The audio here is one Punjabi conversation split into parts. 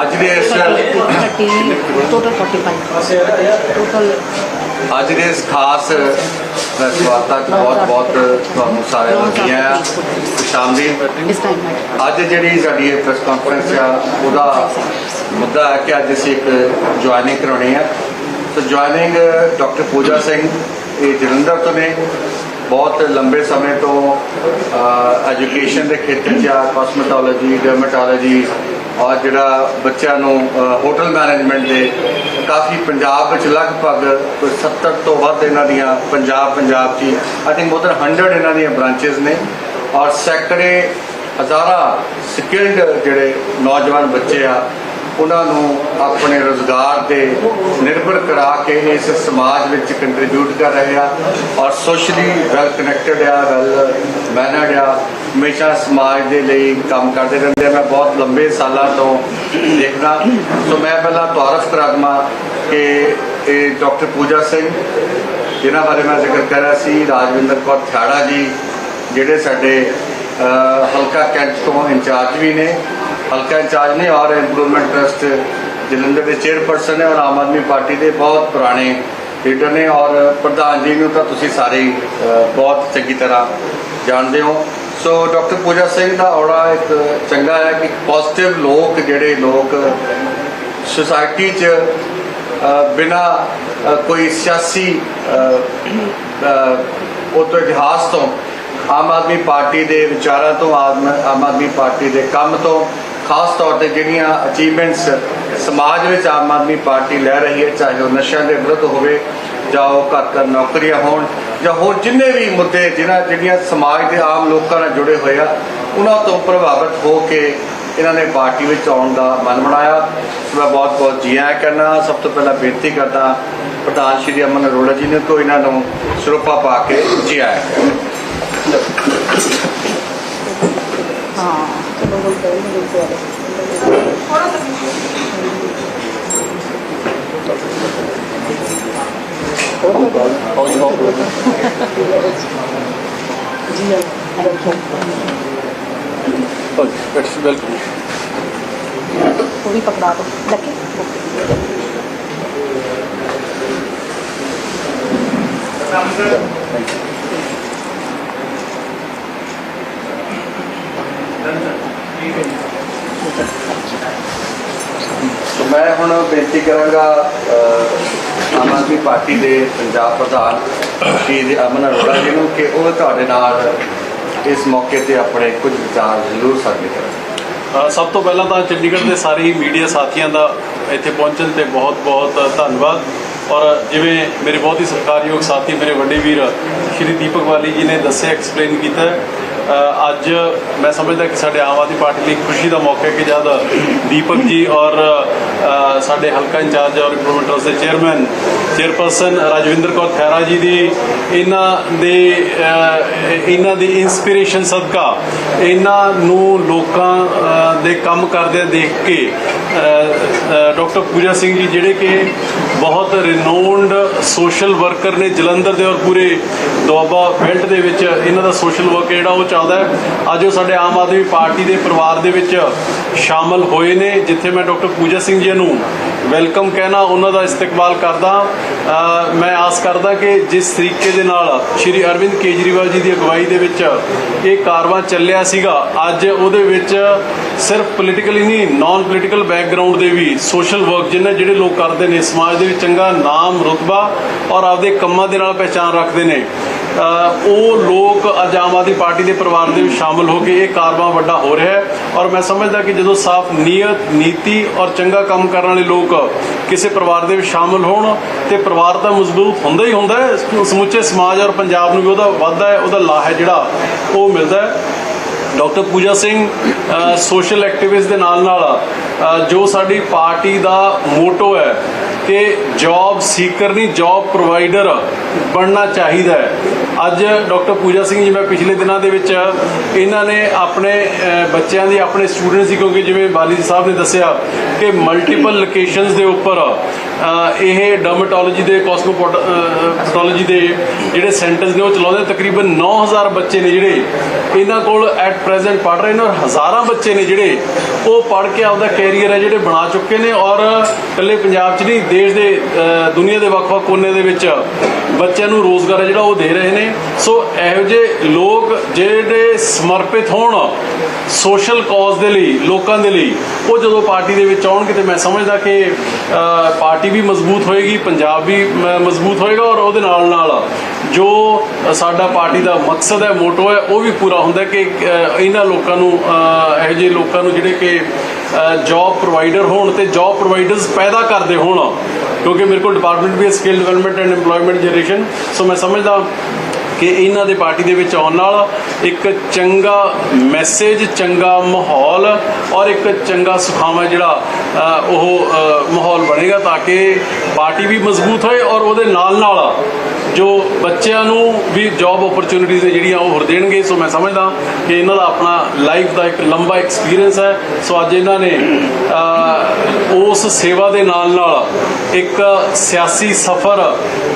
ਅੱਜ ਦੇ ਇਸ 30 45 total ਅੱਜ ਦੇ ਇਸ ਖਾਸ ਸਵਾਗਤਾਂ ਚ ਬਹੁਤ ਬਹੁਤ ਤੁਹਾਨੂੰ ਸਾਰਿਆਂ ਨੂੰ ਜੀ ਆਇਆਂ ਸ਼ਾਮਲੀ ਅੱਜ ਜਿਹੜੀ ਸਾਡੀ ਇਹ ਪ੍ਰੈਸ ਕਾਨਫਰੰਸ ਆ, ਉਹਦਾ ਮੁੱਦਾ ਹੈ ਕਿ ਅੱਜ ਅਸੀਂ ਇੱਕ ਜੁਆਇਨਿੰਗ ਕਰਾਉਣੀ ਆ। So joining doctor Pooja Singh ਇਹ ਜਲੰਧਰ ਤੋਂ ਨੇ ਬਹੁਤ ਲੰਬੇ ਸਮੇਂ ਤੋਂ ਐਜੂਕੇਸ਼ਨ ਦੇ ਖੇਤਰ 'ਚ ਆ ਕਾਸਮੈਟੋਲੋਜੀ ਡਰਮੇਟੋਲੋਜੀ ਔਰ ਜਿਹੜਾ ਬੱਚਿਆਂ ਨੂੰ ਹੋਟਲ ਮੈਨੇਜਮੈਂਟ ਦੇ ਕਾਫੀ ਪੰਜਾਬ ਵਿੱਚ ਲਗਭਗ ਕੋਈ 70 ਤੋਂ ਵੱਧ ਇਹਨਾਂ ਦੀਆਂ ਪੰਜਾਬ ਪੰਜਾਬ 'ਚ ਆਈ ਥਿੰਕ ਮੋਰ ਦੈਨ 100 ਇਹਨਾਂ ਦੀਆਂ ਬ੍ਰਾਂਚੇਸ ਨੇ ਔਰ ਸੈਕਟਰੇ ਹਜ਼ਾਰਾਂ ਸਕਿਲਡ ਜਿਹੜੇ ਨੌਜਵਾਨ ਬੱਚੇ ਆ ਉਹਨਾਂ ਨੂੰ ਆਪਣੇ ਰੋਜ਼ਗਾਰ ਤੇ ਨਿਰਭਰ ਕਰਾ ਕੇ ਇਸ ਸਮਾਜ ਵਿੱਚ ਕੰਟਰੀਬਿਊਟ ਕਰ ਰਹੇ ਆ ਔਰ ਸੋਸ਼ਲੀ ਵੈਲ ਕਨੈਕਟਡ ਆ ਵੈਲ ਮੈਨਰਡ ਆ, ਹਮੇਸ਼ਾ ਸਮਾਜ ਦੇ ਲਈ ਕੰਮ ਕਰਦੇ ਰਹਿੰਦੇ ਆ। ਮੈਂ ਬਹੁਤ ਲੰਬੇ ਸਾਲਾਂ ਤੋਂ ਦੇਖਦਾ। ਸੋ ਮੈਂ ਪਹਿਲਾਂ ਤਾਰਫ ਕਰਾ ਦਵਾਂ ਕਿ ਇਹ ਡਾਕਟਰ ਪੂਜਾ ਸਿੰਘ, ਜਿਨ੍ਹਾਂ ਬਾਰੇ ਮੈਂ ਜ਼ਿਕਰ ਕਰ ਰਿਹਾ ਸੀ, ਰਾਜਵਿੰਦਰ ਕੌਰ ਥਿਆੜਾ ਜੀ, ਜਿਹੜੇ ਸਾਡੇ ਹਲਕਾ ਕੈਂਟ ਤੋਂ ਇੰਚਾਰਜ ਵੀ ਨੇ। ਹਲਕਾ ਇੰਚਾਰਜ ਨੇ ਔਰ ਇੰਪਰੂਵਮੈਂਟ ਟਰਸਟ ਜਲੰਧਰ ਦੇ ਚੇਅਰਪਰਸਨ ਨੇ ਔਰ ਆਮ ਆਦਮੀ ਪਾਰਟੀ ਦੇ ਬਹੁਤ ਪੁਰਾਣੇ ਲੀਡਰ ਨੇ ਔਰ ਪ੍ਰਧਾਨ ਜੀ ਨੂੰ ਤਾਂ ਤੁਸੀਂ ਸਾਰੇ ਬਹੁਤ ਚੰਗੀ ਤਰ੍ਹਾਂ ਜਾਣਦੇ ਹੋ। ਸੋ ਡਾਕਟਰ ਪੂਜਾ ਸਿੰਘ ਦਾ ਔੜਾ ਇੱਕ ਚੰਗਾ ਹੈ ਕਿ ਪੋਜ਼ਿਟਿਵ ਲੋਕ ਜਿਹੜੇ ਲੋਕ ਸੁਸਾਇਟੀ 'ਚ ਅ, ਬਿਨਾਂ ਕੋਈ ਸਿਆਸੀ ਉਹ ਤੋਂ ਇਤਿਹਾਸ ਤੋਂ ਆਮ ਆਦਮੀ ਪਾਰਟੀ ਦੇ ਵਿਚਾਰਾਂ ਤੋਂ ਆਮ ਆਮ ਆਦਮੀ ਪਾਰਟੀ ਦੇ ਕੰਮ ਤੋਂ ਖਾਸ ਤੌਰ ਤੇ ਜਿਹੜੀਆਂ ਅਚੀਵਮੈਂਟਸ ਸਮਾਜ ਵਿੱਚ ਆਮ ਆਦਮੀ ਪਾਰਟੀ ਲੈ ਰਹੀ ਹੈ, ਚਾਹੇ ਉਹ ਨਸ਼ਿਆਂ ਦੇ ਵਿਰੁੱਧ ਹੋਵੇ ਜਾਂ ਉਹ ਘਰ ਘਰ ਨੌਕਰੀਆਂ ਹੋਣ ਜਾਂ ਹੋਰ ਜਿੰਨੇ ਵੀ ਮੁੱਦੇ ਜਿਨ੍ਹਾਂ ਜਿਹੜੀਆਂ ਸਮਾਜ ਦੇ ਆਮ ਲੋਕਾਂ ਨਾਲ ਜੁੜੇ ਹੋਏ ਆ, ਉਹਨਾਂ ਤੋਂ ਪ੍ਰਭਾਵਿਤ ਹੋ ਕੇ ਇਹਨਾਂ ਨੇ ਪਾਰਟੀ ਵਿੱਚ ਆਉਣ ਦਾ ਮਨ ਬਣਾਇਆ। ਮੈਂ ਬਹੁਤ ਬਹੁਤ ਜੀ ਆਇਆਂ ਕਰਨਾ। ਸਭ ਤੋਂ ਪਹਿਲਾਂ ਬੇਨਤੀ ਕਰਦਾ ਪ੍ਰਧਾਨ ਸ਼੍ਰੀ ਅਮਨ ਅਰੋੜਾ ਜੀ ਨੇ ਕੋ ਇਹਨਾਂ ਨੂੰ ਸਰੂਪਾ ਪਾ ਕੇ ਜੀ ਆਇਆਂ। ਹਾਂ। ਚਲੋ ਬੋਲ ਕਰ ਨਹੀਂ ਬੋਲ ਜੀ ਵੈਲਕਮ ਉਹ ਵੀ ਪਕੜਾ ਦੋ ਲੱਗੇ ਸੋ ਮੈਂ ਹੁਣ ਬੇਨਤੀ ਕਰਾਂਗਾ ਆਮ ਆਦਮੀ ਪਾਰਟੀ ਦੇ ਪੰਜਾਬ ਪ੍ਰਧਾਨ ਸ਼੍ਰੀ ਅਮਨ ਅਰੋੜਾ ਜੀ ਨੂੰ ਕਿ ਉਹ ਤੁਹਾਡੇ ਨਾਲ ਇਸ ਮੌਕੇ ਤੇ ਆਪਣੇ ਕੁਝ ਵਿਚਾਰ ਜ਼ਰੂਰ ਸਾਂਝੇ ਕਰਨ। ਸਭ ਤੋਂ ਪਹਿਲਾਂ ਤਾਂ ਚੰਡੀਗੜ੍ਹ ਦੇ ਸਾਰੇ ਮੀਡੀਆ ਸਾਥੀਆਂ ਦਾ ਇੱਥੇ ਪਹੁੰਚਣ ਤੇ ਬਹੁਤ-ਬਹੁਤ ਧੰਨਵਾਦ। ਔਰ ਜਿਵੇਂ ਮੇਰੇ ਬਹੁਤ ਹੀ ਸਤਿਕਾਰਯੋਗ ਸਾਥੀ, ਮੇਰੇ ਵੱਡੇ ਵੀਰ ਸ਼੍ਰੀ ਦੀਪਕ ਵਾਲੀ ਜੀ ਨੇ ਦੱਸਿਆ ਐਕਸਪਲੇਨ ਕੀਤਾ। ਅੱਜ ਮੈਂ ਸਮਝਦਾ ਕਿ ਸਾਡੇ ਆਮ ਆਦਮੀ ਪਾਰਟੀ ਲਈ ਖੁਸ਼ੀ ਦਾ ਮੌਕਾ ਹੈ ਕਿ ਜਦ ਦੀਪਕ ਜੀ ਔਰ ਸਾਡੇ ਹਲਕਾ ਇੰਚਾਰਜ ਔਰ ਇੰਪਰੂਵਮੈਂਟ ਟਰਸਟ ਦੇ ਚੇਅਰਮੈਨ ਚੇਅਰਪਰਸਨ ਰਾਜਵਿੰਦਰ ਕੌਰ ਖੈਰਾ ਜੀ ਦੀ ਇਹਨਾਂ ਦੇ ਇਹਨਾਂ ਦੀ ਇਨਸਪੀਰੇਸ਼ਨ ਸਦਕਾ ਇਹਨਾਂ ਨੂੰ ਲੋਕਾਂ ਦੇ ਕੰਮ ਕਰਦੇ ਦੇਖ ਕੇ ਡਾਕਟਰ ਪੂਜਾ ਸਿੰਘ ਜੀ ਜਿਹੜੇ ਕਿ ਬਹੁਤ ਰਿਨੋਨਡ ਸੋਸ਼ਲ ਵਰਕਰ ਨੇ ਜਲੰਧਰ ਦੇ ਔਰ ਪੂਰੇ ਦੁਆਬਾ ਬੈਲਟ ਦੇ ਵਿੱਚ ਇਹਨਾਂ ਦਾ ਸੋਸ਼ਲ ਵਰਕ ਜਿਹੜਾ ਉਹ ਚੱਲਦਾ ਹੈ। ਅੱਜ ਉਹ ਸਾਡੇ ਆਮ ਆਦਮੀ ਪਾਰਟੀ ਦੇ ਪਰਿਵਾਰ ਦੇ ਵਿੱਚ ਸ਼ਾਮਲ ਹੋਏ ਨੇ, ਜਿੱਥੇ ਮੈਂ ਡਾਕਟਰ ਪੂਜਾ ਸਿੰਘ ਜੀ ਨੂੰ ਵੈਲਕਮ ਕਹਿਣਾ ਉਹਨਾਂ ਦਾ ਇਸਤਕਬਾਲ ਕਰਦਾ। ਮੈਂ ਆਸ ਕਰਦਾ ਕਿ ਜਿਸ ਤਰੀਕੇ ਦੇ ਨਾਲ ਸ਼੍ਰੀ ਅਰਵਿੰਦ ਕੇਜਰੀਵਾਲ ਜੀ ਦੀ ਅਗਵਾਈ ਦੇ ਵਿੱਚ ਇਹ ਕਾਰਵਾ ਚੱਲਿਆ ਸੀਗਾ, ਅੱਜ ਉਹਦੇ ਵਿੱਚ ਸਿਰਫ ਪੋਲੀਟੀਕਲੀ ਨਹੀਂ ਨਾਨ ਪੋਲੀਟੀਕਲ ਬੈਕਗ੍ਰਾਉਂਡ ਦੇ ਵੀ ਸੋਸ਼ਲ ਵਰਕ ਜਿਹਨਾਂ ਜਿਹੜੇ ਲੋਕ ਕਰਦੇ ਨੇ, ਸਮਾਜ ਦੇ ਵਿੱਚ ਚੰਗਾ ਨਾਮ ਰੁਤਬਾ ਔਰ ਆਪਦੇ ਕੰਮਾਂ ਦੇ ਨਾਲ ਪਹਿਚਾਨ ਰੱਖਦੇ ਨੇ। ਉਹ ਲੋਕ ਅੱਜ ਆਮ ਆਦਮੀ ਪਾਰਟੀ ਦੇ ਪਰਿਵਾਰ ਦੇ ਵਿੱਚ ਸ਼ਾਮਲ ਹੋ ਕੇ ਇਹ ਕਾਰਵਾ ਵੱਡਾ ਹੋ ਰਿਹਾ ਹੈ। ਔਰ ਮੈਂ ਸਮਝਦਾ ਕਿ ਜਦੋਂ ਸਾਫ਼ ਨੀਅਤ, ਨੀਤੀ ਔਰ ਚੰਗਾ ਕੰਮ ਕਰਨ ਵਾਲੇ ਲੋਕ ਕਿਸੇ ਪਰਿਵਾਰ ਦੇ ਵਿੱਚ ਸ਼ਾਮਲ ਹੋਣ ਤੇ ਪਰਿਵਾਰ ਤਾਂ ਮਜ਼ਬੂਤ ਹੁੰਦਾ ਹੀ ਹੁੰਦਾ ਹੈ। ਸਮੁੱਚੇ ਸਮਾਜ ਔਰ ਪੰਜਾਬ ਨੂੰ ਵੀ ਉਹਦਾ ਵਾਧਾ ਹੈ, ਉਹਦਾ ਲਾਹ ਹੈ ਜਿਹੜਾ ਉਹ ਮਿਲਦਾ ਹੈ। Doctor Pooja Singh social activist ਦੇ ਨਾਲ ਨਾਲ ਜੋ ਸਾਡੀ ਪਾਰਟੀ ਦਾ ਮੋਟੋ ਹੈ ਕਿ ਜੌਬ ਸੀਕਰ ਨਹੀਂ, ਜੌਬ ਪ੍ਰੋਵਾਈਡਰ ਬਣਨਾ ਚਾਹੀਦਾ ਹੈ। ਅੱਜ ਡਾਕਟਰ ਪੂਜਾ ਸਿੰਘ ਜੀ, ਮੈਂ ਪਿਛਲੇ ਦਿਨਾਂ ਦੇ ਵਿੱਚ ਇਹਨਾਂ ਨੇ ਆਪਣੇ ਬੱਚਿਆਂ ਦੀ, ਆਪਣੇ ਸਟੂਡੈਂਟਸ ਦੀ, ਕਿਉਂਕਿ ਜਿਵੇਂ ਬਾਲੀ ਜੀ ਸਾਹਿਬ ਨੇ ਦੱਸਿਆ ਕਿ ਮਲਟੀਪਲ ਲੋਕੇਸ਼ਨਸ ਦੇ ਉੱਪਰ ਇਹ ਡਰਮੇਟੋਲੋਜੀ ਦੇ ਕੋਸਮੋਪੋਟੋਲੋਜੀ ਦੇ ਜਿਹੜੇ ਸੈਂਟਰਸ ਨੇ, ਉਹ ਚਲਾਉਂਦੇ ਤਕਰੀਬਨ 9000 ਬੱਚੇ ਨੇ ਜਿਹੜੇ ਇਹਨਾਂ ਕੋਲ ਐਟ ਪ੍ਰੈਜ਼ੈਂਟ ਪੜ ਰਹੇ ਨੇ ਔਰ ਹਜ਼ਾਰਾਂ ਬੱਚੇ ਨੇ ਜਿਹੜੇ ਉਹ ਪੜ ਕੇ ਆਪਦਾ ਕੈਰੀਅਰ ਹੈ ਜਿਹੜੇ ਬਣਾ ਚੁੱਕੇ ਨੇ ਔਰ ਇਕੱਲੇ ਪੰਜਾਬ 'ਚ ਨਹੀਂ, ਦੇਸ਼ ਦੇ ਦੁਨੀਆ ਦੇ ਵੱਖ-ਵੱਖ ਕੋਨੇ ਦੇ ਵਿੱਚ ਬੱਚਿਆਂ ਨੂੰ ਰੋਜ਼ਗਾਰ ਹੈ ਜਿਹੜਾ ਉਹ ਦੇ ਰਹੇ ਨੇ। ਸੋ ਇਹੋ ਜਿਹੇ ਲੋਕ ਜਿਹੜੇ ਸਮਰਪਿਤ ਹੋਣ ਸੋਸ਼ਲ ਕਾਜ਼ ਦੇ ਲਈ, ਲੋਕਾਂ ਦੇ ਲਈ, ਉਹ ਜਦੋਂ ਪਾਰਟੀ ਦੇ ਵਿੱਚ ਆਉਣਗੇ ਤੇ ਮੈਂ ਸਮਝਦਾ ਕਿ ਪਾਰਟੀ ਵੀ ਮਜ਼ਬੂਤ ਹੋਏਗੀ, ਪੰਜਾਬ ਵੀ ਮਜ਼ਬੂਤ ਹੋਏਗਾ ਔਰ ਉਹਦੇ ਨਾਲ ਨਾਲ ਜੋ ਸਾਡਾ ਪਾਰਟੀ ਦਾ ਮਕਸਦ ਹੈ, ਮੋਟੋ ਹੈ, ਉਹ ਵੀ ਪੂਰਾ ਹੁੰਦਾ ਕਿ ਇਹਨਾਂ ਲੋਕਾਂ ਨੂੰ ਇਹੋ ਜਿਹੇ ਲੋਕਾਂ ਨੂੰ ਜਿਹੜੇ ਕਿ ਜੌਬ ਪ੍ਰੋਵਾਈਡਰ ਹੋਣ ਤੇ ਜੌਬ ਪ੍ਰੋਵਾਈਡਰਸ ਪੈਦਾ ਕਰਦੇ ਹੋਣ। ਕਿਉਂਕਿ ਮੇਰੇ ਕੋਲ ਡਿਪਾਰਟਮੈਂਟ ਵੀ ਹੈ skill development and employment generation so ਮੈਂ ਸਮਝਦਾ ਕਿ ਇਹਨਾਂ ਦੇ ਪਾਰਟੀ ਦੇ ਵਿੱਚ ਆਉਣ ਨਾਲ ਇੱਕ ਚੰਗਾ ਮੈਸੇਜ ਚੰਗਾ ਮਾਹੌਲ ਔਰ ਇੱਕ ਚੰਗਾ ਸੁਖਾਵਾਂ ਜਿਹੜਾ ਉਹ ਮਾਹੌਲ ਬਣੇਗਾ ਤਾਂ ਕਿ ਪਾਰਟੀ ਵੀ ਮਜ਼ਬੂਤ ਹੋਏ ਔਰ ਉਹਦੇ ਨਾਲ ਨਾਲ ਜੋ ਬੱਚਿਆਂ ਨੂੰ ਵੀ ਜੌਬ ਓਪਰਚੁਨਿਟੀਜ਼ ਜਿਹੜੀਆਂ ਉਹ ਹੋਰ ਦੇਣਗੇ, ਸੋ ਮੈਂ ਸਮਝਦਾ ਕਿ ਇਹਨਾਂ ਦਾ ਆਪਣਾ ਲਾਈਫ ਦਾ ਇੱਕ ਲੰਬਾ ਐਕਸਪੀਰੀਅੰਸ ਹੈ। ਸੋ ਅੱਜ ਇਹਨਾਂ ਨੇ ਉਸ ਸੇਵਾ ਦੇ ਨਾਲ ਨਾਲ ਇੱਕ ਸਿਆਸੀ ਸਫ਼ਰ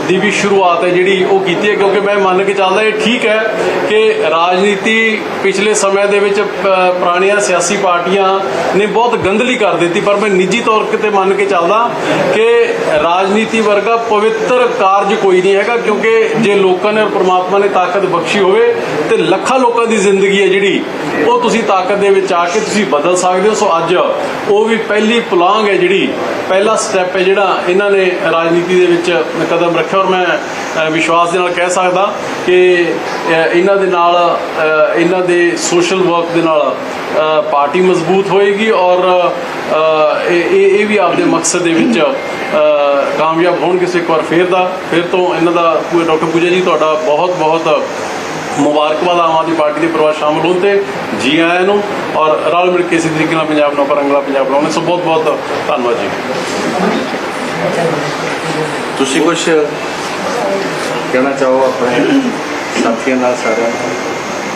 ਦੀ ਵੀ ਸ਼ੁਰੂਆਤ ਹੈ ਜਿਹੜੀ ਉਹ ਕੀਤੀ ਹੈ, ਕਿਉਂਕਿ ਮੈਂ ਮੰਨ ਕੇ ਚੱਲਦਾ ਇਹ ਠੀਕ ਹੈ ਕਿ ਰਾਜਨੀਤੀ ਪਿਛਲੇ ਸਮੇਂ ਦੇ ਵਿੱਚ ਪੁਰਾਣੀਆਂ ਸਿਆਸੀ ਪਾਰਟੀਆਂ ਨੇ ਬਹੁਤ ਗੰਦਲੀ ਕਰ ਦਿੱਤੀ, ਪਰ ਮੈਂ ਨਿੱਜੀ ਤੌਰ ਤੇ ਮੰਨ ਕੇ ਚੱਲਦਾ ਕਿ ਰਾਜਨੀਤੀ ਵਰਗਾ ਪਵਿੱਤਰ ਕਾਰਜ ਕੋਈ ਨਹੀਂ ਹੈਗਾ, ਕਿਉਂਕਿ ਜੇ ਲੋਕਾਂ ਨੇ ਪਰਮਾਤਮਾ ਨੇ ਤਾਕਤ ਬਖਸ਼ੀ ਹੋਵੇ ਤੇ ਲੱਖਾਂ ਲੋਕਾਂ ਦੀ ਜ਼ਿੰਦਗੀ ਹੈ ਜਿਹੜੀ, ਉਹ ਤੁਸੀਂ ਤਾਕਤ ਦੇ ਵਿੱਚ ਆ ਕੇ ਤੁਸੀਂ ਬਦਲ ਸਕਦੇ ਹੋ। ਸੋ ਅੱਜ ਉਹ ਵੀ ਪਹਿਲੀ ਪੁਲਾਂਗ ਹੈ ਜਿਹੜੀ, ਪਹਿਲਾ ਸਟੈਪ ਹੈ ਜਿਹੜਾ ਇਹਨਾਂ ਨੇ ਰਾਜਨੀਤੀ ਦੇ ਵਿੱਚ ਕਦਮ ਰੱਖਿਆ ਔਰ ਮੈਂ ਵਿਸ਼ਵਾਸ ਦੇ ਨਾਲ ਕਹਿ ਸਕਦਾ ਕਿ ਇਹਨਾਂ ਦੇ ਨਾਲ ਇਹਨਾਂ ਦੇ ਸੋਸ਼ਲ ਵਰਕ ਦੇ ਨਾਲ ਪਾਰਟੀ ਮਜ਼ਬੂਤ ਹੋਏਗੀ ਔਰ ਇਹ ਇਹ ਵੀ ਆਪਦੇ ਮਕਸਦ ਦੇ ਵਿੱਚ ਕਾਮਯਾਬ ਹੋਣਗੇ। ਸੋ ਇੱਕ ਵਾਰ ਫੇਰ ਦਾ, ਫਿਰ ਤੋਂ ਇਹਨਾਂ ਦਾ ਡਾਕਟਰ ਪੂਜਾ ਜੀ, ਤੁਹਾਡਾ ਬਹੁਤ ਬਹੁਤ ਮੁਬਾਰਕਬਾਦ ਆਮ ਆਦਮੀ ਪਾਰਟੀ ਦੇ ਪਰਿਵਾਰ ਸ਼ਾਮਲ ਹੋਣ ਤੇ ਜੀ ਆਇਆਂ ਨੂੰ ਔਰ ਰਲ ਮਿਲ ਕੇ ਇਸੇ ਤਰੀਕੇ ਨਾਲ ਪੰਜਾਬ ਨੂੰ ਆਪਾਂ ਰੰਗਲਾ ਪੰਜਾਬ ਬਣਾਉਣੇ। ਸੋ ਬਹੁਤ ਬਹੁਤ ਧੰਨਵਾਦ ਜੀ। ਤੁਸੀਂ ਕੁਝ ਕਹਿਣਾ ਚਾਹੋ ਆਪਣੇ ਸਾਥੀਆਂ ਨਾਲ ਸਾਰਿਆਂ ਨਾਲ?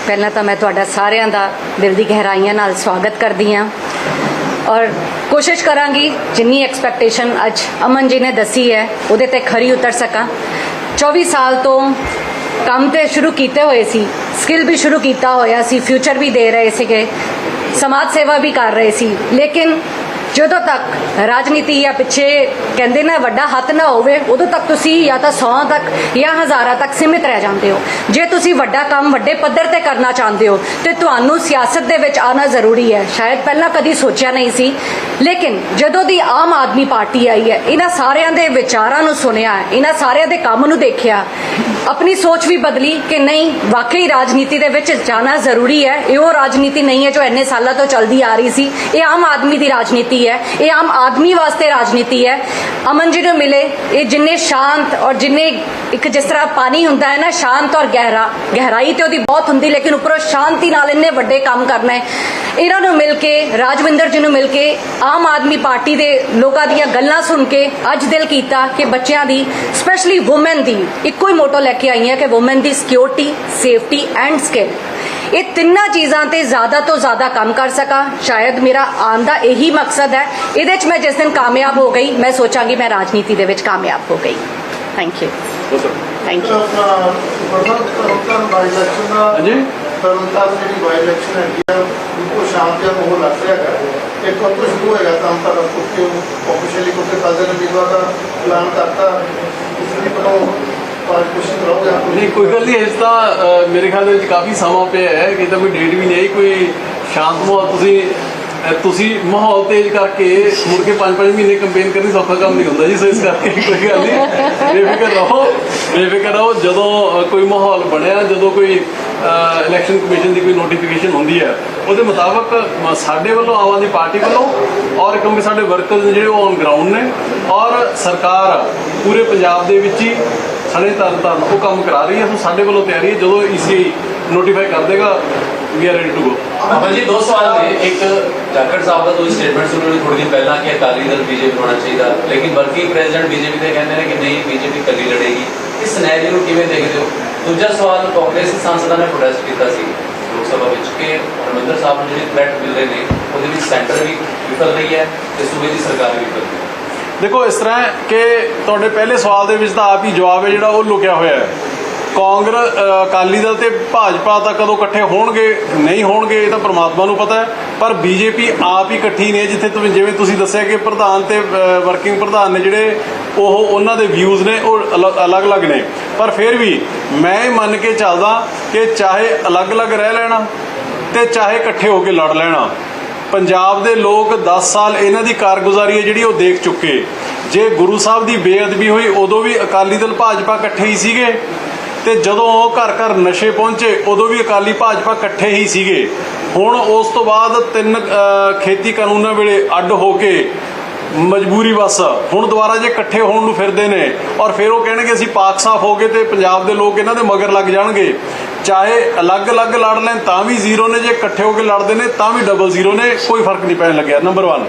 ਪਹਿਲਾਂ ਤਾਂ ਮੈਂ ਤੁਹਾਡਾ ਸਾਰਿਆਂ ਦਾ ਦਿਲ ਦੀ ਗਹਿਰਾਈਆਂ ਨਾਲ ਸਵਾਗਤ ਕਰਦੀ ਹਾਂ। ਔਰ ਕੋਸ਼ਿਸ਼ ਕਰਾਂਗੀ ਜਿੰਨੀ ਐਕਸਪੈਕਟੇਸ਼ਨ ਅੱਜ ਅਮਨ ਜੀ ਨੇ ਦੱਸੀ ਹੈ ਉਹਦੇ ਤੇ ਖਰੀ ਉਤਰ ਸਕਾਂ। 24 ਸਾਲ ਤੋਂ ਕੰਮ ਤੇ ਸ਼ੁਰੂ ਕੀਤੇ ਹੋਏ ਸੀ ਸਕਿੱਲ ਵੀ ਸ਼ੁਰੂ ਕੀਤਾ ਹੋਇਆ ਸੀ ਫਿਊਚਰ ਵੀ ਦੇ ਰਹੇ ਸੀਗੇ, ਸਮਾਜ ਸੇਵਾ ਵੀ ਕਰ ਰਹੇ ਸੀ, ਲੇਕਿਨ ਜਦੋਂ ਤੱਕ ਰਾਜਨੀਤੀ ਜਾਂ ਪਿੱਛੇ ਕਹਿੰਦੇ ਨਾ ਵੱਡਾ ਹੱਥ ਨਾ ਹੋਵੇ, ਉਦੋਂ ਤੱਕ ਤੁਸੀਂ ਜਾਂ ਤਾਂ 100 ਤੱਕ ਜਾਂ ਹਜ਼ਾਰਾਂ ਤੱਕ ਸੀਮਿਤ ਰਹਿ ਜਾਂਦੇ ਹੋ। ਜੇ ਤੁਸੀਂ ਵੱਡਾ ਕੰਮ ਵੱਡੇ ਪੱਧਰ ਤੇ ਕਰਨਾ ਚਾਹੁੰਦੇ ਹੋ, ਤੇ ਤੁਹਾਨੂੰ ਸਿਆਸਤ ਦੇ ਵਿੱਚ ਆਉਣਾ ਜ਼ਰੂਰੀ ਹੈ। ਸ਼ਾਇਦ ਪਹਿਲਾਂ ਕਦੀ ਸੋਚਿਆ ਨਹੀਂ ਸੀ। ਲੇਕਿਨ ਜਦੋਂ ਦੀ ਆਮ ਆਦਮੀ ਪਾਰਟੀ ਆਈ ਹੈ, ਇਹਨਾਂ ਸਾਰਿਆਂ ਦੇ ਵਿਚਾਰਾਂ ਨੂੰ ਸੁਣਿਆ, ਇਹਨਾਂ ਸਾਰਿਆਂ ਦੇ ਕੰਮ ਨੂੰ ਦੇਖਿਆ, ਆਪਣੀ ਸੋਚ ਵੀ ਬਦਲੀ ਕਿ ਨਹੀਂ, ਵਾਕਈ ਰਾਜਨੀਤੀ ਦੇ ਵਿੱਚ ਜਾਣਾ ਜ਼ਰੂਰੀ ਹੈ। ਇਹ ਉਹ ਰਾਜਨੀਤੀ ਨਹੀਂ ਹੈ ਜੋ ਇੰਨੇ ਸਾਲਾਂ ਤੋਂ ਚੱਲਦੀ ਆ ਰਹੀ ਸੀ। ਇਹ ਆਮ ਆਦਮੀ ਦੀ ਰਾਜਨੀਤੀ ਹੈ। ਇਹ ਆਮ ਆਦਮੀ ਵਾਸਤੇ ਰਾਜਨੀਤੀ ਹੈ। ਅਮਨ ਜੀ ਨੂੰ ਮਿਲੇ। ਇਹ ਜਿੰਨੇ ਸ਼ਾਂਤ ਔਰ ਜਿੰਨੇ ਇੱਕ ਜਿਸ ਤਰ੍ਹਾਂ ਪਾਣੀ ਹੁੰਦਾ ਹੈ ਨਾ, ਸ਼ਾਂਤ ਔਰ ਗਹਿਰਾ ਗਹਿਰਾਈ ਤੇ ਉਹਦੀ ਬਹੁਤ ਹੁੰਦੀ, ਲੇਕਿਨ ਉੱਪਰੋਂ ਸ਼ਾਂਤੀ ਨਾਲ ਇੰਨੇ ਵੱਡੇ ਕੰਮ ਕਰਨਾ ਹੈ। ਇਹਨਾਂ ਨੂੰ ਮਿਲ ਕੇ ਰਾਜਵਿੰਦਰ ਜੀ ਨੂੰ ਮਿਲ ਕੇ ਆਮ ਆਦਮੀ ਪਾਰਟੀ ਦੇ ਲੋਕਾਂ ਦੀਆਂ ਗੱਲਾਂ ਸੁਣ ਕੇ ਅੱਜ ਦਿਲ ਕੀਤਾ ਕਿ ਬੱਚਿਆਂ ਦੀ ਸਪੈਸ਼ਲੀ ਔਮਨ ਦੀ ਇੱਕੋ ਹੀ ਮੋਟੋ ਲੈ ਕੇ ਆਈ ਹਾਂ ਕਿ ਔਮਨ ਦੀ ਸਿਕਿਉਰਿਟੀ ਸੇਫਟੀ ਐਂਡ ਸਕਿੱਲ ਇਹ ਤਿੰਨਾਂ ਚੀਜ਼ਾਂ ਤੇ ਜ਼ਿਆਦਾ ਤੋਂ ਜ਼ਿਆਦਾ ਕੰਮ ਕਰ ਸਕਾਂ। ਸ਼ਾਇਦ ਮੇਰਾ ਆਉਣ ਦਾ ਇਹੀ ਮਕਸਦ ਹੈ। ਇਹਦੇ 'ਚ ਮੈਂ ਜਿਸ ਦਿਨ ਕਾਮਯਾਬ ਹੋ ਗਈ ਮੈਂ ਸੋਚਾਂਗੀ ਮੈਂ ਰਾਜਨੀਤੀ ਦੇ ਵਿੱਚ ਕਾਮਯਾਬ ਹੋ ਗਈ। ਥੈਂਕ ਯੂ ਥੈਂਕ ਯੂ ਬਾਈ ਜਿਹੜੀ ਬਾਈ ਇਲੈਕਸ਼ਨ ਹੈਗੀ ਆ ਉਹ ਸ਼ਾਮ ਦੇ ਉਹ ਲੱਗ ਰਿਹਾ ਹੈਗਾ। ਇੱਕ ਵਾਰ ਸ਼ੁਰੂ ਹੋਏਗਾ ਤਰਨਤਾਰਨ ਤੋਂ ਕਿ ਆਫੀਸ਼ੀਅਲੀ ਕਿਉਂਕਿ ਕਾਜ਼ਰ ਉਮੀਦਵਾਰ ਦਾ ਐਲਾਨ ਕਰਤਾ। ਇਸ ਲਈ ਪਰ ਪਾਰਟ ਨਹੀਂ, ਕੋਈ ਗੱਲ ਨਹੀਂ, ਇਸ ਤਾਂ ਮੇਰੇ ਖਿਆਲ ਵਿੱਚ ਕਾਫੀ ਸਮਾਂ ਪਿਆ ਹੈ ਕਿ ਤਾਂ ਕੋਈ ਡੇਟ ਵੀ ਨਹੀਂ ਆਈ, ਕੋਈ ਸ਼ਾਂਤ ਮਾਹੌਲ। ਤੁਸੀਂ ਤੁਸੀਂ ਮਾਹੌਲ ਤੇਜ਼ ਕਰਕੇ ਮੁੜ ਕੇ 5-5 ਮਹੀਨੇ ਕੰਪੇਨ ਕਰਨੀ ਸੌਖਾ ਕੰਮ ਨਹੀਂ ਹੁੰਦਾ ਜੀ, ਸੋ ਇਸ ਕਰਕੇ ਕੋਈ ਗੱਲ ਨਹੀਂ। ਬੇਫਿਕਰ ਰਹੋ ਬੇਫਿਕਰ ਰਹੋ। ਜਦੋਂ ਕੋਈ ਮਾਹੌਲ ਬਣਿਆ, ਜਦੋਂ ਕੋਈ ਇਲੈਕਸ਼ਨ ਕਮਿਸ਼ਨ ਦੀ ਕੋਈ ਨੋਟੀਫਿਕੇਸ਼ਨ ਹੁੰਦੀ ਹੈ, ਉਹਦੇ ਮੁਤਾਬਕ ਸਾਡੇ ਵੱਲੋਂ ਆਮ ਆਦਮੀ ਪਾਰਟੀ ਵੱਲੋਂ ਔਰ ਕਿਉਂਕਿ ਸਾਡੇ ਵਰਕਰ ਨੇ ਜਿਹੜੇ ਉਹ ਔਨ ਗਰਾਊਂਡ ਨੇ ਔਰ ਸਰਕਾਰ ਪੂਰੇ ਪੰਜਾਬ ਦੇ ਵਿੱਚ ਹੀ ਸਾਡੇ ਤਰਨ ਤਰਨ ਉਹ ਕੰਮ ਕਰਾ ਰਹੀ ਹੈ ਸੋ ਸਾਡੇ ਵੱਲੋਂ ਤਿਆਰੀ ਹੈ, ਜਦੋਂ ਈਸੀ ਨੋਟੀਫਾਈ ਕਰ ਦੇਗਾ we are ready to go Aman ji ਦੋ ਸਵਾਲ ਨੇ, ਇੱਕ ਜਾਖੜ ਸਾਹਿਬ ਦਾ ਤੁਸੀਂ ਸਟੇਟਮੈਂਟ ਸੁਣੀ ਥੋੜੀ ਦਿਨ ਪਹਿਲਾਂ ਕਿ ਅਕਾਲੀ ਦਲ ਬੀਜੇਪੀ ਹੋਣਾ ਚਾਹੀਦਾ, ਲੇਕਿਨ ਵਰਕਿੰਗ ਪ੍ਰੈਜ਼ੀਡੈਂਟ ਬੀਜੇਪੀ ਦੇ ਕਹਿੰਦੇ ਨੇ ਕਿ ਨਹੀਂ ਬੀਜੇਪੀ ਇਕੱਲੀ ਲੜੇਗੀ। ਇਸ ਸਿਨੈਰੀਓ ਨੂੰ ਕਿਵੇਂ ਦੇਖਦੇ ਹੋ? ਦੂਜਾ ਸਵਾਲ ਕਾਂਗਰਸੀ ਸਾਂਸਦਾਂ ਨੇ ਪ੍ਰੋਟੈਸਟ ਕੀਤਾ ਸੀ ਲੋਕ ਸਭਾ ਵਿੱਚ ਕਿ ਹਰਮੰਦਰ ਸਾਹਿਬ ਨੂੰ ਜਿਹੜੇ ਥ੍ਰੈਟ ਮਿਲ ਰਹੇ ਨੇ, ਉਹਦੇ ਵਿੱਚ ਸੈਂਟਰ ਵੀ ਵਿਫਲ ਰਹੀ ਹੈ ਤੇ ਸੂਬੇ ਦੀ ਸਰਕਾਰ ਵੀ ਵਿਫਲ ਰਹੀ ਹੈ। ਦੇਖੋ, ਇਸ ਤਰ੍ਹਾਂ ਕਿ ਤੁਹਾਡੇ ਪਹਿਲੇ ਸਵਾਲ ਦੇ ਵਿੱਚ ਤਾਂ ਆਪ ਹੀ ਜਵਾਬ ਹੈ ਜਿਹੜਾ ਉਹ ਲੁਕਿਆ ਹੋਇਆ ਹੈ। ਕਾਂਗਰਸ ਅਕਾਲੀ ਦਲ ਤੇ ਭਾਜਪਾ ਤਾਂ ਕਦੋਂ ਇਕੱਠੇ ਹੋਣਗੇ, ਨਹੀਂ ਹੋਣਗੇ, ਇਹ ਤਾਂ ਪ੍ਰਮਾਤਮਾ ਨੂੰ ਪਤਾ ਹੈ। ਪਰ ਬੀਜੇਪੀ ਆਪ ਹੀ ਇਕੱਠੀ ਨੇ, ਜਿੱਥੇ ਤੁਸੀਂ ਜਿਵੇਂ ਤੁਸੀਂ ਦੱਸਿਆ ਕਿ ਪ੍ਰਧਾਨ ਤੇ ਵਰਕਿੰਗ ਪ੍ਰਧਾਨ ਨੇ ਜਿਹੜੇ, ਉਹ ਉਹਨਾਂ ਦੇ ਵਿਊਜ਼ ਨੇ, ਉਹ ਅਲੱਗ- ਅਲੱਗ-ਅਲੱਗ ਨੇ। ਪਰ ਫਿਰ ਵੀ ਮੈਂ ਇਹ ਮੰਨ ਕੇ ਚੱਲਦਾ ਕਿ ਚਾਹੇ ਅਲੱਗ-ਅਲੱਗ ਰਹਿ ਲੈਣਾ ਤੇ ਚਾਹੇ ਇਕੱਠੇ ਹੋ ਕੇ ਲੜ ਲੈਣਾ, ਪੰਜਾਬ ਦੇ ਲੋਕ 10 ਸਾਲ ਇਹਨਾਂ ਦੀ ਕਾਰਗੁਜ਼ਾਰੀ ਹੈ ਜਿਹੜੀ ਉਹ ਦੇਖ ਚੁੱਕੇ। ਜੇ ਗੁਰੂ ਸਾਹਿਬ ਦੀ ਬੇਅਦਬੀ ਹੋਈ, ਉਦੋਂ ਵੀ ਅਕਾਲੀ ਦਲ ਭਾਜਪਾ ਇਕੱਠੇ ਹੀ ਸੀਗੇ। ਤੇ ਜਦੋਂ ਉਹ ਘਰ ਘਰ ਨਸ਼ੇ ਪਹੁੰਚੇ, ਉਦੋਂ ਵੀ ਅਕਾਲੀ ਭਾਜਪਾ ਇਕੱਠੇ ਹੀ ਸੀਗੇ। ਹੁਣ ਉਸ ਤੋਂ ਬਾਅਦ ਤਿੰਨ ਖੇਤੀ ਕਾਨੂੰਨਾਂ ਵੇਲੇ ਅੱਡ ਹੋ ਕੇ ਮਜਬੂਰੀ ਬਸ। ਹੁਣ ਦੁਬਾਰਾ ਜੇ ਇਕੱਠੇ ਹੋਣ ਨੂੰ ਫਿਰਦੇ ਨੇ ਔਰ ਫਿਰ ਉਹ ਕਹਿਣਗੇ, ਅਸੀਂ ਪਾਕ ਸਾਫ਼ ਹੋ ਗਏ ਤੇ ਪੰਜਾਬ ਦੇ ਲੋਕ ਇਹਨਾਂ ਦੇ ਮਗਰ ਲੱਗ ਜਾਣਗੇ। ਚਾਹੇ ਅਲੱਗ-ਅਲੱਗ ਲੜ ਲੈਣ, ਤਾਂ ਵੀ ਜ਼ੀਰੋ ਨੇ। ਜੇ ਇਕੱਠੇ ਹੋ ਕੇ ਲੜਦੇ ਨੇ, ਤਾਂ ਵੀ ਡਬਲ ਜ਼ੀਰੋ ਨੇ। ਕੋਈ ਫ਼ਰਕ ਨਹੀਂ ਪੈਣ ਲੱਗਿਆ। ਨੰਬਰ 1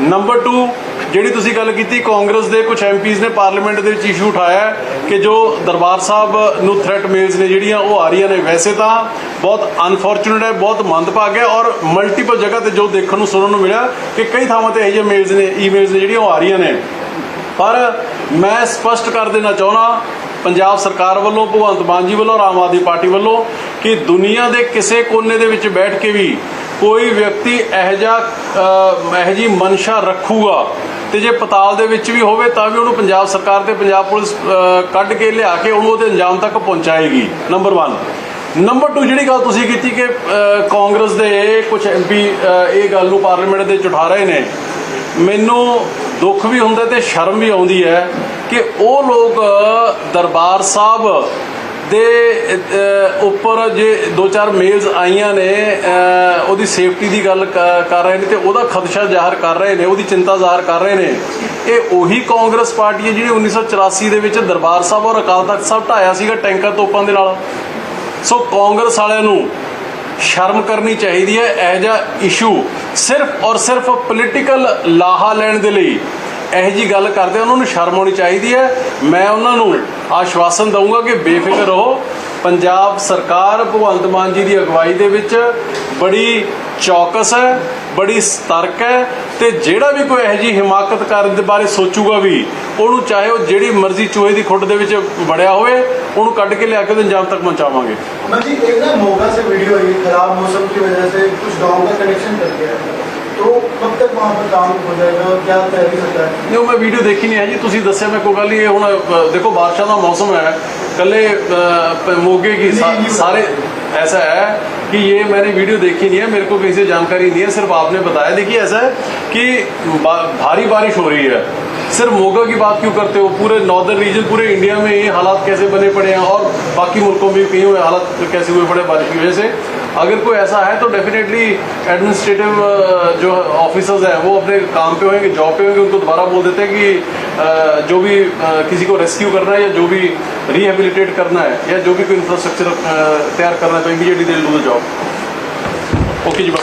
ਨੰਬਰ 2 ਜਿਹੜੀ ਤੁਸੀਂ ਗੱਲ ਕੀਤੀ, ਕਾਂਗਰਸ ਦੇ ਕੁਝ ਐਮਪੀਜ਼ ਨੇ ਪਾਰਲੀਮੈਂਟ ਦੇ ਵਿੱਚ ਇਸ਼ੂ ਉਠਾਇਆ ਕਿ ਜੋ ਦਰਬਾਰ ਸਾਹਿਬ ਨੂੰ ਥ੍ਰੈਟ ਮੇਲਸ ਨੇ ਜਿਹੜੀਆਂ ਉਹ ਆ ਰਹੀਆਂ ਨੇ, ਵੈਸੇ ਤਾਂ ਬਹੁਤ ਅਨਫੋਰਚੂਨੇਟ ਹੈ, ਬਹੁਤ ਮੰਦਭਾਗ ਹੈ ਔਰ ਮਲਟੀਪਲ ਜਗ੍ਹਾ ਤੇ ਜੋ ਦੇਖਣ ਨੂੰ, ਸੁਣਨ ਨੂੰ ਮਿਲਿਆ ਕਿ ਕਈ ਥਾਵਾਂ ਤੇ ਇਹੋ ਜਿਹੇ ਮੇਲਸ ਨੇ ਈਮੇਲਸ ਨੇ ਜਿਹੜੀਆਂ ਉਹ ਆ ਰਹੀਆਂ ਨੇ। ਪਰ ਮੈਂ ਸਪਸ਼ਟ ਕਰ ਦੇਣਾ ਚਾਹੁੰਦਾ, ਪੰਜਾਬ ਸਰਕਾਰ ਵੱਲੋਂ, ਭਗਵੰਤ ਮਾਨ ਜੀ ਵੱਲੋਂ ਔਰ ਆਮ ਆਦਮੀ ਪਾਰਟੀ ਵੱਲੋਂ ਕਿ ਦੁਨੀਆ ਦੇ ਕਿਸੇ ਕੋਨੇ ਦੇ ਵਿੱਚ ਬੈਠ ਕੇ ਵੀ ਕੋਈ ਵਿਅਕਤੀ ਇਹੋ ਜਿਹਾ ਇਹੋ ਜਿਹੀ ਮਨਸ਼ਾ ਰੱਖੂਗਾ ਤੇ ਜੇ ਪਤਾਲ ਦੇ ਵਿੱਚ ਵੀ ਹੋਵੇ ਤਾਂ ਵੀ ਉਹਨੂੰ ਪੰਜਾਬ ਸਰਕਾਰ ਤੇ ਪੰਜਾਬ ਪੁਲਿਸ ਕੱਢ ਕੇ ਲਿਆ ਕੇ ਉਹਨੂੰ ਉਹਦੇ ਅੰਜਾਮ ਤੱਕ ਪਹੁੰਚਾਏਗੀ ਨੰਬਰ 1 ਨੰਬਰ 2 ਜਿਹੜੀ ਗੱਲ ਤੁਸੀਂ ਕੀਤੀ ਕਿ ਕਾਂਗਰਸ ਦੇ ਕੁਝ ਐਮਪੀ ਇਹ ਗੱਲ ਨੂੰ ਪਾਰਲੀਮੈਂਟ ਦੇ ਵਿੱਚ ਉਠਾ ਰਹੇ ਨੇ, ਮੈਨੂੰ ਦੁੱਖ ਵੀ ਹੁੰਦਾ ਤੇ ਸ਼ਰਮ ਵੀ ਆਉਂਦੀ ਹੈ ਕਿ ਉਹ ਲੋਕ ਦਰਬਾਰ ਸਾਹਿਬ ਦੇ ਉੱਪਰ ਜੇ ਦੋ ਚਾਰ ਮੇਲਸ ਆਈਆਂ ਨੇ ਉਹਦੀ ਸੇਫਟੀ ਦੀ ਗੱਲ ਕਰ ਰਹੇ ਨੇ ਤੇ ਉਹਦਾ ਖਦਸ਼ਾ ਜ਼ਾਹਰ ਕਰ ਰਹੇ ਨੇ, ਉਹਦੀ ਚਿੰਤਾ ਜ਼ਾਹਰ ਕਰ ਰਹੇ ਨੇ। ਇਹ ਉਹੀ ਕਾਂਗਰਸ ਪਾਰਟੀ ਹੈ ਜਿਹੜੀ 1984 ਦੇ ਵਿੱਚ ਦਰਬਾਰ ਸਾਹਿਬ ਔਰ ਅਕਾਲ ਤਖਤ ਸਾਹਿਬ ਢਾਇਆ ਸੀਗਾ ਟੈਂਕਰ ਤੋਪਾਂ ਦੇ ਨਾਲ। ਸੋ ਕਾਂਗਰਸ ਵਾਲਿਆਂ ਨੂੰ ਸ਼ਰਮ ਕਰਨੀ ਚਾਹੀਦੀ ਹੈ, ਇਹ ਜਿਹਾ ਇਸ਼ੂ ਸਿਰਫ ਔਰ ਸਿਰਫ ਪੋਲੀਟੀਕਲ ਲਾਹਾ ਲੈਣ ਦੇ ਲਈ। ਇਹੋ ਜੀ ਗੱਲ ਕਰਦੇ ਉਹਨਾਂ ਨੂੰ ਸ਼ਰਮ ਆਉਣੀ ਚਾਹੀਦੀ ਹੈ। ਮੈਂ ਉਹਨਾਂ ਨੂੰ ਆਸ਼ਵਾਸਨ ਦਊਂਗਾ ਕਿ ਬੇਫਿਕਰ ਰਹੋ। ਪੰਜਾਬ ਸਰਕਾਰ ਭਗਵੰਤ ਮਾਨ ਜੀ ਦੀ ਅਗਵਾਈ ਦੇ ਵਿੱਚ ਬੜੀ ਚੌਕਸ ਹੈ, ਬੜੀ ਸਤਰਕ ਹੈ ਤੇ ਜਿਹੜਾ ਵੀ ਕੋਈ ਇਹੋ ਜੀ ਹਿਮਾਕਤ ਕਰਨ ਦੇ ਬਾਰੇ ਸੋਚੂਗਾ ਵੀ, ਉਹਨੂੰ ਚਾਹੇ ਉਹ ਜਿਹੜੀ ਮਰਜ਼ੀ ਚੋਹੇ ਦੀ ਖੁੱਡ ਦੇ ਵਿੱਚ ਵੜਿਆ ਹੋਵੇ, ਉਹਨੂੰ ਕੱਢ ਕੇ ਲਿਆ ਕੇ ਉਹਦੇ ਇੰਜਾਮ ਤੱਕ ਪਹੁੰਚਾਵਾਂਗੇ। ਮਰਜ਼ੀ ਇੱਕ ਨਾ ਮੋਗਾ ਸੇ ਵੀਡੀਓ ਆਈ, ਖਰਾਬ ਮੌਸਮ ਦੀ ਵਜ੍ਹਾ ਸੇ ਕੁਝ ਗਾਉਂ ਦਾ ਕਨੈਕਸ਼ਨ ਕਰ ਗਿਆ तो कब तक वहाँ पर काम हो जाएगा और क्या तैयारी होता है ਨਹੀਂ ਉਹ ਮੈਂ ਵੀਡੀਓ ਦੇਖੀ ਨਹੀਂ ਹੈ ਜੀ ਤੁਸੀਂ ਦੱਸਿਆ ਮੈਂ ਕੋਈ ਗੱਲ ਨਹੀਂ ਇਹ ਹੁਣ ਅ, ਦੇਖੋ ਬਾਰਿਸ਼ਾਂ ਦਾ ਮੌਸਮ ਹੈ ਕੱਲੇ मोगे की सा, नहीं, नहीं सारे ऐसा है कि ये मैंने वीडियो देखी नहीं है मेरे को कहीं से जानकारी नहीं है सिर्फ आपने बताया देखिए ऐसा है कि बा, भारी बारिश हो रही है सिर्फ मोगा की बात क्यों करते हो पूरे नॉर्दर्न रीजन पूरे इंडिया में ये हालात कैसे बने पड़े हैं और बाकी मुल्कों में कहीं हुए हालात कैसे हुए पड़े बारिश की वजह से अगर कोई ऐसा है तो डेफिनेटली एडमिनिस्ट्रेटिव uh, जो ऑफिसर्स हैं, वो अपने काम पे होंगे जॉब पे होंगे, उनको दोबारा बोल देते हैं कि uh, जो भी uh, किसी को रेस्क्यू करना है या जो भी रिहेबिलिटेट करना है, या जो भी कोई इंफ्रास्ट्रक्चर तैयार करना है तो immediately they lose the job okay ji bye